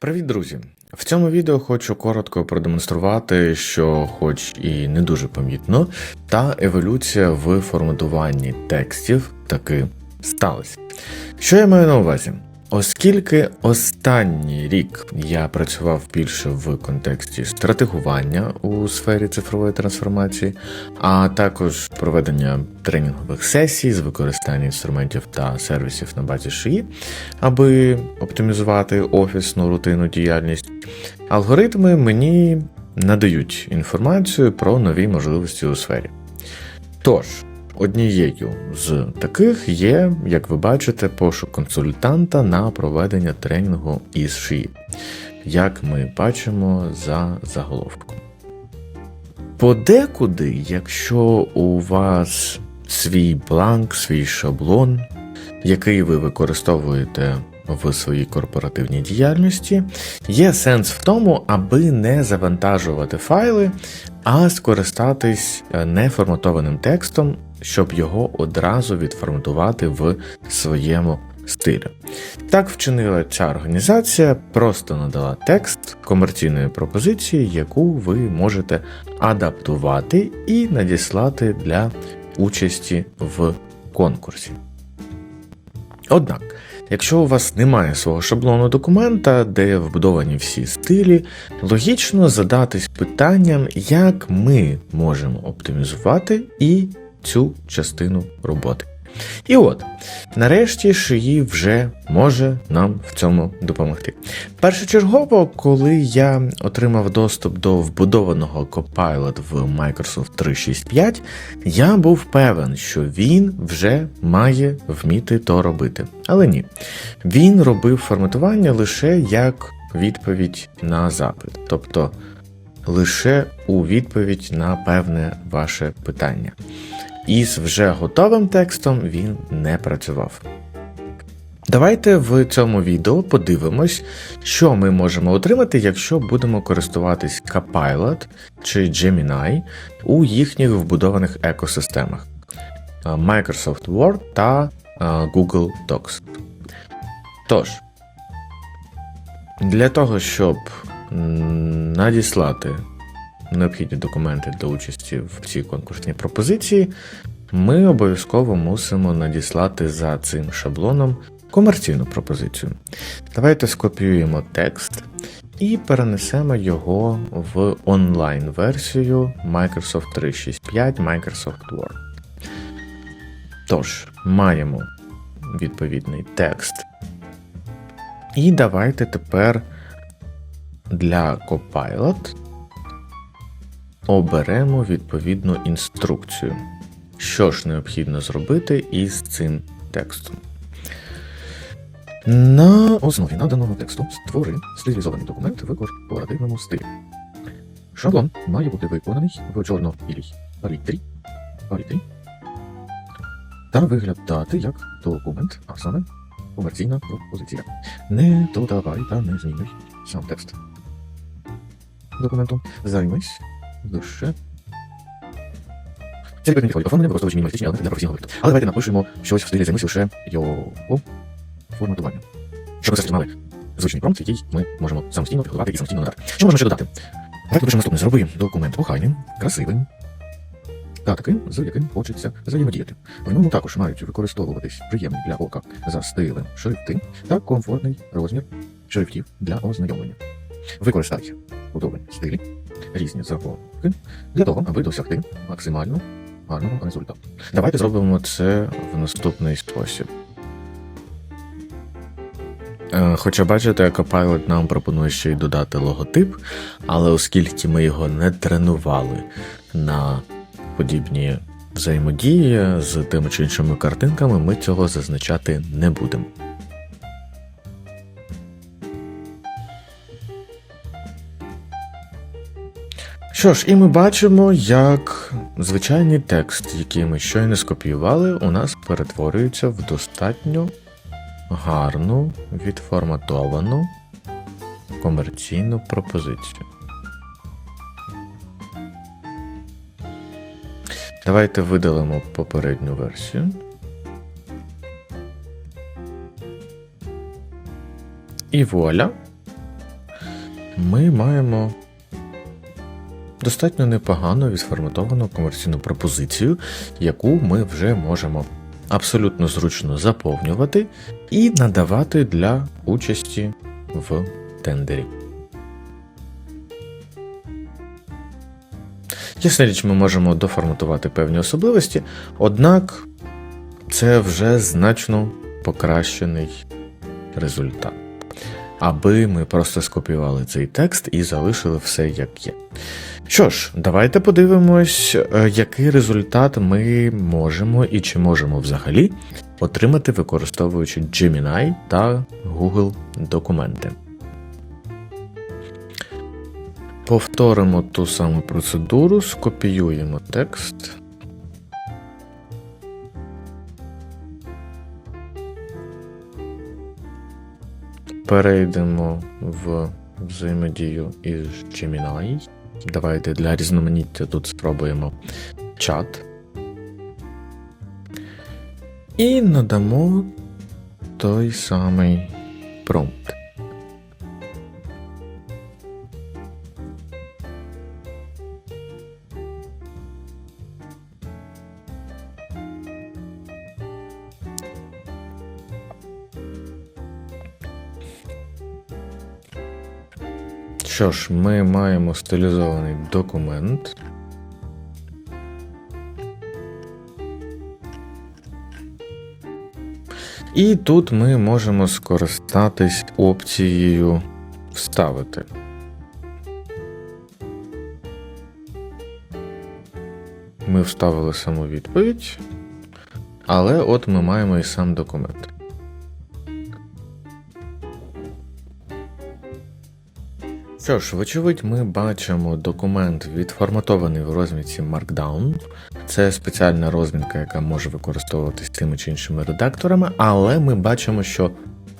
Привіт, друзі! В цьому відео хочу коротко продемонструвати, що, хоч і не дуже помітно, та еволюція в форматуванні текстів таки сталася. Що я маю на увазі? Оскільки останній рік я працював більше в контексті стратегування у сфері цифрової трансформації, а також проведення тренінгових сесій з використанням інструментів та сервісів на базі шиї, аби оптимізувати офісну рутинну діяльність, алгоритми мені надають інформацію про нові можливості у сфері. Тож, однією з таких є, як ви бачите, пошук консультанта на проведення тренінгу із шиї, як ми бачимо за заголовком. Подекуди, якщо у вас свій бланк, свій шаблон, який ви використовуєте в своїй корпоративній діяльності, є сенс в тому, аби не завантажувати файли, а скористатись е, неформатованим текстом, щоб його одразу відформатувати в своєму стилі. Так вчинила ця організація, просто надала текст комерційної пропозиції, яку ви можете адаптувати і надіслати для участі в конкурсі. Однак, якщо у вас немає свого шаблону документа, де вбудовані всі стилі, логічно задатись питанням, як ми можемо оптимізувати і цю частину роботи. І от, нарешті шиї вже може нам в цьому допомогти. Першочергово, коли я отримав доступ до вбудованого Copilot в Microsoft 365, я був певен, що він вже має вміти то робити. Але ні, він робив форматування лише як відповідь на запит, тобто лише у відповідь на певне ваше питання. Із вже готовим текстом він не працював. Давайте в цьому відео подивимось, що ми можемо отримати, якщо будемо користуватись Copilot чи Gemini у їхніх вбудованих екосистемах Microsoft Word та Google Docs. Тож, для того, щоб надіслати необхідні документи для участі в цій конкурсній пропозиції, ми обов'язково мусимо надіслати за цим шаблоном комерційну пропозицію. Давайте скопіюємо текст і перенесемо його в онлайн-версію Microsoft 365 Microsoft Word. Тож, маємо відповідний текст. І давайте тепер для Copilot оберемо відповідну інструкцію. Що ж необхідно зробити із цим текстом? На основі наданого тексту створи стилізований документ в корпоративному стилі. Шаблон має бути виконаний в чорно-білій палітрі, палітрі та виглядати як документ, а саме комерційна пропозиція. Не додавай та не змінюй сам текст документу. Займись лише. Це відповідний дефолт оформлення, використовуючи мінімалістичні елементи для професійного вигляду. Але давайте напишемо щось в стилі займись лише його форматуванням. Щоб таки мали звичний промпт, який ми можемо самостійно підготувати і самостійно надати. Що можемо ще додати? Давайте пишемо наступне. Зроби документ охайним, красивим та таким, з яким хочеться взаємодіяти. В ньому також мають використовуватись приємні для ока за стилем шрифти та комфортний розмір шрифтів для ознайомлення. Використайте удобні стилі, різні заголовки для того, аби досягти максимально гарного результату. Давайте зробимо це в наступний спосіб. Е, Хоча бачите, Copilot нам пропонує ще й додати логотип, але оскільки ми його не тренували на подібні взаємодії з тими чи іншими картинками, ми цього зазначати не будемо. Що ж, і ми бачимо, як звичайний текст, який ми щойно скопіювали, у нас перетворюється в достатньо гарну, відформатовану комерційну пропозицію. Давайте видалимо попередню версію. І вуаля! ми маємо достатньо непогано відформатовану комерційну пропозицію, яку ми вже можемо абсолютно зручно заповнювати і надавати для участі в тендері. Ясна річ, ми можемо доформатувати певні особливості, однак це вже значно покращений результат. Аби ми просто скопіювали цей текст і залишили все як є. Що ж, давайте подивимось, е, який результат ми можемо і чи можемо взагалі отримати, використовуючи Gemini та Google документи. Повторимо ту саму процедуру, скопіюємо текст. Перейдемо в взаємодію із Gemini. Давайте для різноманіття тут спробуємо чат. І надамо той самий промпт. Що ж, ми маємо стилізований документ. І тут ми можемо скористатись опцією вставити. Ми вставили саму відповідь, але от ми маємо і сам документ. Що ж, вочевидь, ми бачимо документ відформатований в розмітці Markdown. Це спеціальна розмітка, яка може використовуватись тими чи іншими редакторами, але ми бачимо, що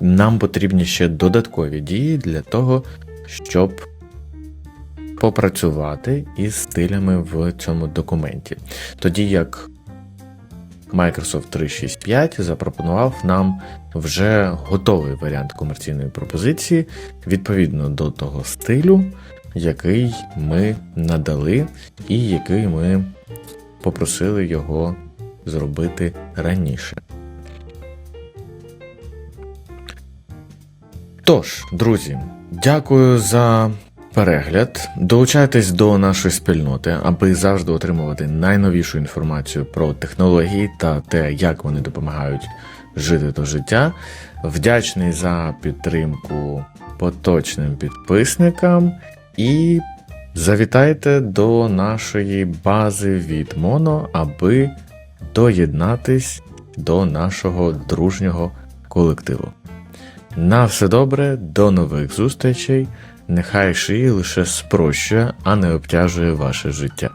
нам потрібні ще додаткові дії для того, щоб попрацювати із стилями в цьому документі. Тоді як Microsoft 365 запропонував нам вже готовий варіант комерційної пропозиції відповідно до того стилю, який ми надали, і який ми попросили його зробити раніше. Тож, друзі, дякую за перегляд. Долучайтесь до нашої спільноти, аби завжди отримувати найновішу інформацію про технології та те, як вони допомагають жити то життя. Вдячний за підтримку поточним підписникам і завітайте до нашої бази від Моно, аби доєднатись до нашого дружнього колективу. На все добре, до нових зустрічей. Нехай шиї лише спрощує, а не обтяжує ваше життя.